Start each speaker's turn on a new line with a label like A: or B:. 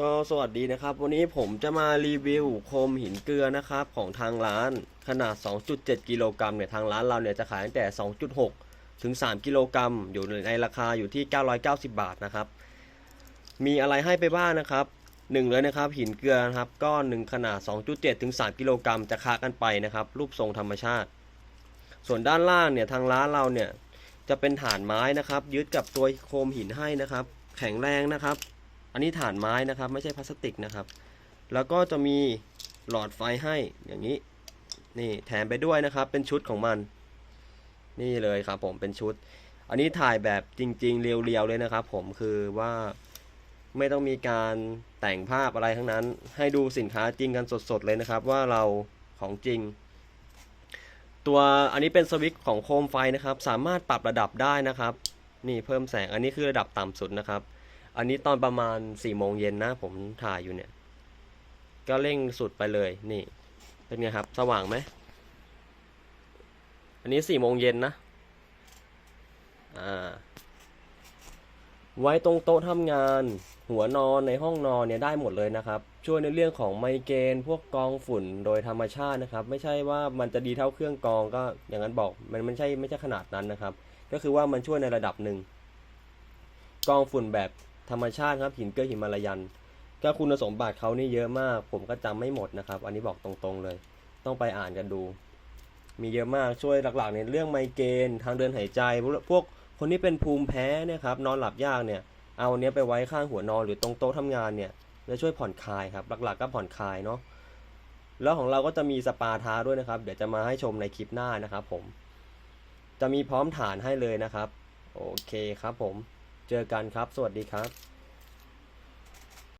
A: ก็สวัสดีนะครับ วันนี้ผมจะมารีวิวโคมหินเกลือนะครับของทางร้านขนาด 2.7 กิโลกรัมเนี่ยทางร้านเราเนี่ยจะขายตั้งแต่ 2.6 ถึง 3 กิโลกรัมอยู่ในราคาอยู่ที่ 990 บาทนะครับ มีอะไรให้ไปบ้างนะครับหนึ่งเลยนะครับหินเกลือนะครับก้อนหนึ่งขนาด 2.7 ถึง 3 กิโลกรัมจะคากันไปนะครับ รูปทรงธรรมชาติ ส่วนด้านล่างเนี่ยทางร้านเราเนี่ยจะเป็นฐานไม้นะครับ ยึดกับตัวโคมหินให้นะครับ แข็งแรงนะครับ อันนี้ฐานไม้นะครับ ไม่ใช่พลาสติกนะครับ แล้วก็จะมีหลอดไฟให้อย่างนี้ นี่แถมไปด้วยนะครับ เป็นชุดของมัน นี่เลยครับผมเป็นชุด อันนี้ถ่ายแบบจริง ๆ เรียวๆเลยนะครับ ผมคือว่าไม่ต้องมีการแต่งภาพอะไรทั้งนั้น ให้ดูสินค้าจริงกันสดๆเลยนะครับ ว่าเราของจริง ตัวอันนี้เป็นสวิตช์ของโคมไฟนะครับ สามารถปรับระดับได้นะครับ นี่เพิ่มแสงอันนี้คือระดับต่ำสุดนะครับ อันนี้ตอนประมาณ4ี่โมงเย็นนะ ผมถ่ายอยู่เนี่ย ก็เร่งสุดไปเลยนี่ เป็นไงครับ สว่างไหม อันนี้4ี่โมงเย็นนะ อ่า ไว้ตรงโต๊ะทำงาน หัวนอนในห้องนอนเนี่ยได้หมดเลยนะครับ ช่วยในเรื่องของไมเกรนพวกกองฝุ่นโดยธรรมชาตินะครับ ไม่ใช่ว่ามันจะดีเท่าเครื่องกองก็อย่างนั้นบอก มันไม่ใช่ไม่ใช่ขนาดนั้นนะครับ ก็คือว่ามันช่วยในระดับหนึ่งกองฝุ่นแบบ ธรรมชาติครับหินเกลือหิมาลายัน ก็คุณสมบัติเขานี่เยอะมาก ผมก็จำไม่หมดนะครับ อันนี้บอกตรงๆเลย ต้องไปอ่านกันดู มีเยอะมากช่วยหลักๆในเรื่องไมเกรนทางเดินหายใจ พวกคนที่เป็นภูมิแพ้เนี่ยครับนอนหลับยากเนี่ยเอาอันเนี้ยไปไว้ข้างหัวนอนหรือตรงโต๊ะทำงานเนี่ยจะช่วยผ่อนคลายครับหลักๆก็ผ่อนคลายเนาะแล้วของเราก็จะมีสปาท้าด้วยนะครับ เดี๋ยวจะมาให้ชมในคลิปหน้านะครับผม จะมีพร้อมฐานให้เลยนะครับ โอเคครับผม เจอกันครับ สวัสดีครับ